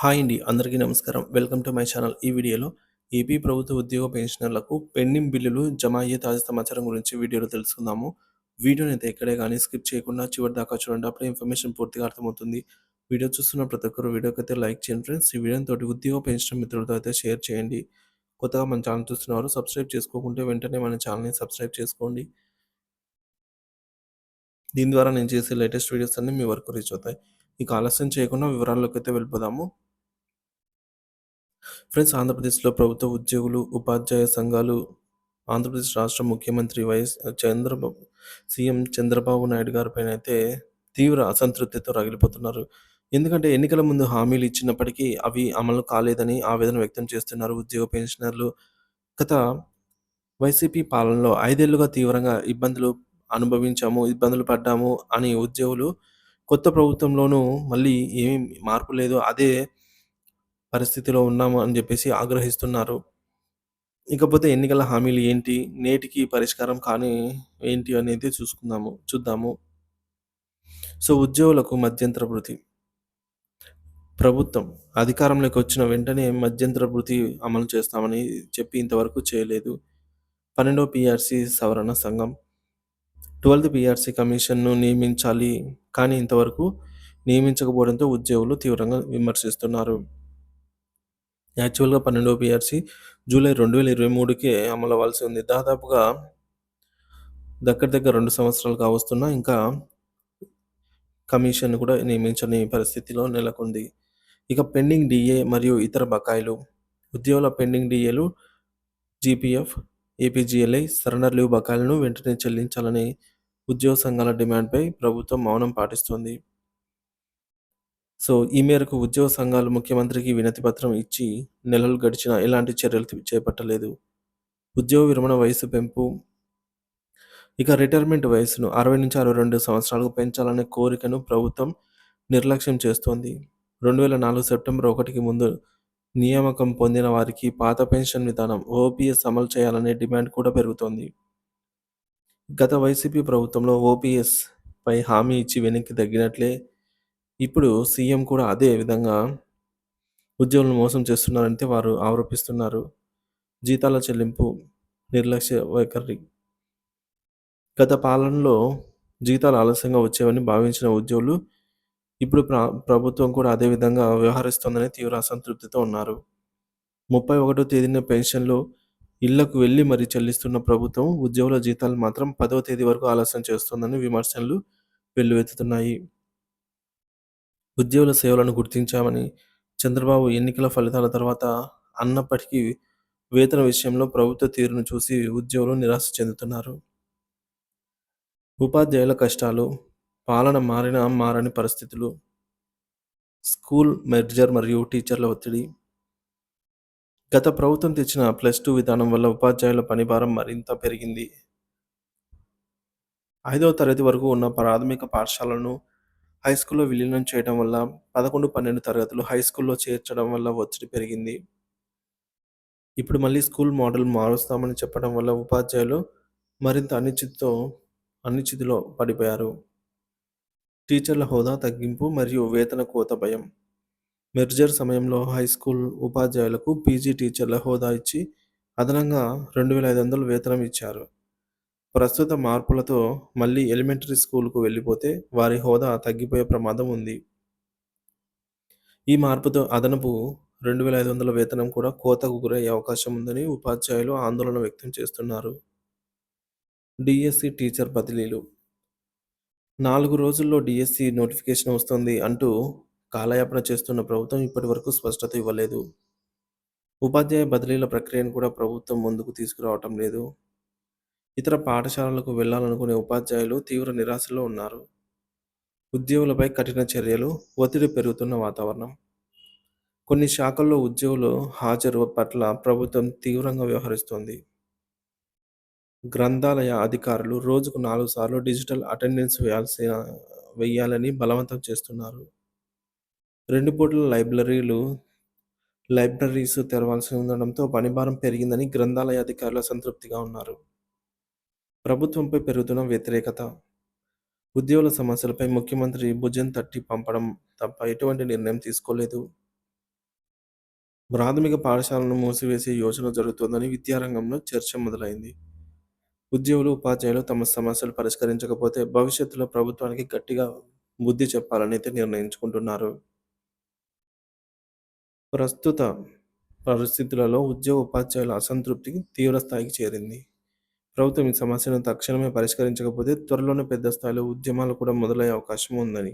Hi అండి అందరికీ నమస్కారం. Welcome to my channel. ఈ వీడియోలో ఏపీ ప్రభుత్వ ఉద్యోగ పెన్షనర్లకు పెండింగ్ బిల్లులు జమ అయ్యే తాజా సమాచారం గురించి వీడియోలో తెలుసుకుందాము. వీడియోని అయితే ఎక్కడే కానీ స్కిప్ చేయకుండా చివరి దాకా చూడండి. అప్పుడే ఇన్ఫర్మేషన్ పూర్తిగా అర్థమవుతుంది. వీడియో చూస్తున్న ప్రతి ఒక్కరు వీడియోకి అయితే లైక్ చేయండి ఫ్రెండ్స్. ఈ వీడియోని తోటి ఉద్యోగ పెన్షన్ మిత్రులతో అయితే షేర్ చేయండి. కొత్తగా మన ఛానల్ చూస్తున్నవారు సబ్స్క్రైబ్ చేసుకోకుంటే వెంటనే మన ఛానల్ని సబ్స్క్రైబ్ చేసుకోండి. దీని ద్వారా నేను చేసే లేటెస్ట్ వీడియోస్ అన్నీ మీ వరకు రీచ్ అవుతాయి. ఇక ఆలస్యం చేయకుండా వివరాల్లోకి అయితే వెళ్ళిపోదాము. ఫ్రెండ్స్ ఆంధ్రప్రదేశ్లో ప్రభుత్వ ఉద్యోగులు ఉపాధ్యాయ సంఘాలు ఆంధ్రప్రదేశ్ రాష్ట్ర ముఖ్యమంత్రి వైఎస్ చంద్రబాబు సీఎం చంద్రబాబు నాయుడు గారిపైన అయితే తీవ్ర అసంతృప్తితో రగిలిపోతున్నారు. ఎందుకంటే ఎన్నికల ముందు హామీలు ఇచ్చినప్పటికీ అవి అమలు కాలేదని ఆవేదన వ్యక్తం చేస్తున్నారు ఉద్యోగ పెన్షనర్లు. గత వైసీపీ పాలనలో ఐదేళ్ళుగా తీవ్రంగా ఇబ్బందులు అనుభవించాము ఇబ్బందులు పడ్డాము అని ఉద్యోగులు కొత్త ప్రభుత్వంలోనూ మళ్ళీ ఏమీ మార్పు లేదు. అదే పరిస్థితిలో ఉన్నాము అని చెప్పేసి ఆగ్రహిస్తున్నారు. ఇకపోతే ఎన్నికల హామీలు ఏంటి? నేటికి పరిష్కారం కానీ ఏంటి అనేది చూసుకుందాము చూద్దాము. సో ఉద్యోగులకు మధ్యంతర భృతి ప్రభుత్వం అధికారంలోకి వచ్చిన వెంటనే మధ్యంతర భృతి అమలు చేస్తామని చెప్పి ఇంతవరకు చేయలేదు. పన్నెండో పిఆర్సి సవరణ సంఘం. ట్వెల్త్ పిఆర్సి కమిషన్ను నియమించాలి. కానీ ఇంతవరకు నియమించకపోవడంతో ఉద్యోగులు తీవ్రంగా విమర్శిస్తున్నారు. యాక్చువల్గా పన్నెండో పిఆర్సీ జూలై రెండు వేల ఇరవై మూడుకే అమలు అవ్వాల్సి ఉంది. దాదాపుగా దగ్గర దగ్గర రెండు సంవత్సరాలు కావస్తున్నా ఇంకా కమిషన్ కూడా నియమించని పరిస్థితిలో నెలకొంది. ఇక పెండింగ్ డిఏ మరియు ఇతర బకాయిలు ఉద్యోగుల పెండింగ్ డిఏలు జీపీఎఫ్ ఏపీజీఎల్ఐ సరెండర్ లీవ్ బకాయిలను వెంటనే చెల్లించాలని ఉద్యోగ సంఘాల డిమాండ్పై ప్రభుత్వం మౌనం పాటిస్తోంది. సో ఈ మేరకు ఉద్యోగ సంఘాలు ముఖ్యమంత్రికి వినతి పత్రం ఇచ్చి నెలలు గడిచినా ఎలాంటి చర్యలు చేపట్టలేదు. ఉద్యోగ విరమణ వయసు పెంపు ఇక రిటైర్మెంట్ వయసును అరవై నుంచి అరవై రెండు సంవత్సరాలకు పెంచాలనే కోరికను ప్రభుత్వం నిర్లక్ష్యం చేస్తోంది. రెండు వేల నాలుగు సెప్టెంబర్ ఒకటికి ముందు నియామకం పొందిన వారికి పాత పెన్షన్ విధానం ఓపీఎస్ అమలు చేయాలనే డిమాండ్ కూడా పెరుగుతోంది. గత వైసీపీ ప్రభుత్వంలో ఓపీఎస్ పై హామీ ఇచ్చి వెనక్కి తగ్గినట్లే ఇప్పుడు సీఎం కూడా అదే విధంగా ఉద్యోగులను మోసం చేస్తున్నారంటే వారు ఆరోపిస్తున్నారు. జీతాల చెల్లింపు నిర్లక్ష్య వైఖరి. గత పాలనలో జీతాలు ఆలస్యంగా వచ్చేవని భావించిన ఉద్యోగులు ఇప్పుడు ప్రభుత్వం కూడా అదే విధంగా వ్యవహరిస్తోందని తీవ్ర అసంతృప్తితో ఉన్నారు. ముప్పై ఒకటో తేదీన పెన్షన్లు ఇళ్ళకు వెళ్ళి మరీ చెల్లిస్తున్న ప్రభుత్వం ఉద్యోగుల జీతాలు మాత్రం పదవ తేదీ వరకు ఆలస్యం చేస్తోందని విమర్శలు వెల్లువెత్తుతున్నాయి. ఉద్యోగుల సేవలను గుర్తించామని చంద్రబాబు ఎన్నికల ఫలితాల తర్వాత అన్నప్పటికీ వేతన విషయంలో ప్రభుత్వ తీరును చూసి ఉద్యోగులు నిరాశ చెందుతున్నారు. ఉపాధ్యాయుల కష్టాలు పాలన మారిన మారని పరిస్థితులు స్కూల్ మెర్జర్ మరియు టీచర్ల ఒత్తిడి. గత ప్రభుత్వం తెచ్చిన ప్లస్ టూ విధానం వల్ల ఉపాధ్యాయుల పనిభారం మరింత పెరిగింది. ఐదవ తరగతి వరకు ఉన్న ప్రాథమిక పాఠశాలను హై స్కూల్లో విలీనం చేయడం వల్ల పదకొండు పన్నెండు తరగతులు హై స్కూల్లో చేర్చడం వల్ల ఒత్తిడి పెరిగింది. ఇప్పుడు మళ్ళీ స్కూల్ మోడల్ మారుస్తామని చెప్పడం వల్ల ఉపాధ్యాయులు మరింత అనిశ్చితితో అనిశ్చితిలో పడిపోయారు. టీచర్ల హోదా తగ్గింపు మరియు వేతన కోత భయం. మెర్జర్ సమయంలో హై స్కూల్ ఉపాధ్యాయులకు పీజీ టీచర్ల హోదా ఇచ్చి అదనంగా రెండు వేల ఐదు వందలు వేతనం ఇచ్చారు. ప్రస్తుత మార్పులతో మళ్ళీ ఎలిమెంటరీ స్కూల్కు వెళ్ళిపోతే వారి హోదా తగ్గిపోయే ప్రమాదం ఉంది. ఈ మార్పుతో అదనపు రెండు వేల ఐదు వందల వేతనం కూడా కోతకు గురయ్యే అవకాశం ఉందని ఉపాధ్యాయులు ఆందోళన వ్యక్తం చేస్తున్నారు. డిఎస్సి టీచర్ బదిలీలు. నాలుగు రోజుల్లో డిఎస్సి నోటిఫికేషన్ వస్తుంది అంటూ కాలయాపన చేస్తున్న ప్రభుత్వం ఇప్పటి వరకు స్పష్టత ఇవ్వలేదు. ఉపాధ్యాయ బదిలీల ప్రక్రియను కూడా ప్రభుత్వం ముందుకు తీసుకురావటం లేదు. ఇతర పాఠశాలలకు వెళ్ళాలనుకునే ఉపాధ్యాయులు తీవ్ర నిరాశలో ఉన్నారు. ఉద్యోగులపై కఠిన చర్యలు ఒత్తిడి పెరుగుతున్న వాతావరణం. కొన్ని శాఖల్లో ఉద్యోగులు హాజరు పట్ల ప్రభుత్వం తీవ్రంగా వ్యవహరిస్తోంది. గ్రంథాలయ అధికారులు రోజుకు నాలుగు సార్లు డిజిటల్ అటెండెన్స్ వేయాల్సిన వెయ్యాలని బలవంతం చేస్తున్నారు. రెండు పూట్ల లైబ్రరీలు లైబ్రరీస్ తెరవాల్సి ఉండడంతో పనిభారం పెరిగిందని గ్రంథాలయ అధికారులు సంతృప్తిగా ఉన్నారు. ప్రభుత్వంపై పెరుగుతున్న వ్యతిరేకత ఉద్యోగుల సమస్యలపై ముఖ్యమంత్రి భుజం తట్టి పంపడం తప్ప ఎటువంటి నిర్ణయం తీసుకోలేదు. ప్రాథమిక పాఠశాలను మూసివేసే యోచన జరుగుతోందని విద్యారంగంలో చర్చ మొదలైంది. ఉద్యోగులు ఉపాధ్యాయులు తమ సమస్యలు పరిష్కరించకపోతే భవిష్యత్తులో ప్రభుత్వానికి గట్టిగా బుద్ధి చెప్పాలని అయితే నిర్ణయించుకుంటున్నారు. ప్రస్తుత పరిస్థితులలో ఉద్యోగ ఉపాధ్యాయుల అసంతృప్తికి తీవ్ర స్థాయికి చేరింది. ప్రభుత్వం ఈ సమస్యను తక్షణమే పరిష్కరించకపోతే త్వరలోనే పెద్ద స్థాయిలో ఉద్యమాలు కూడా మొదలయ్యే అవకాశం ఉందని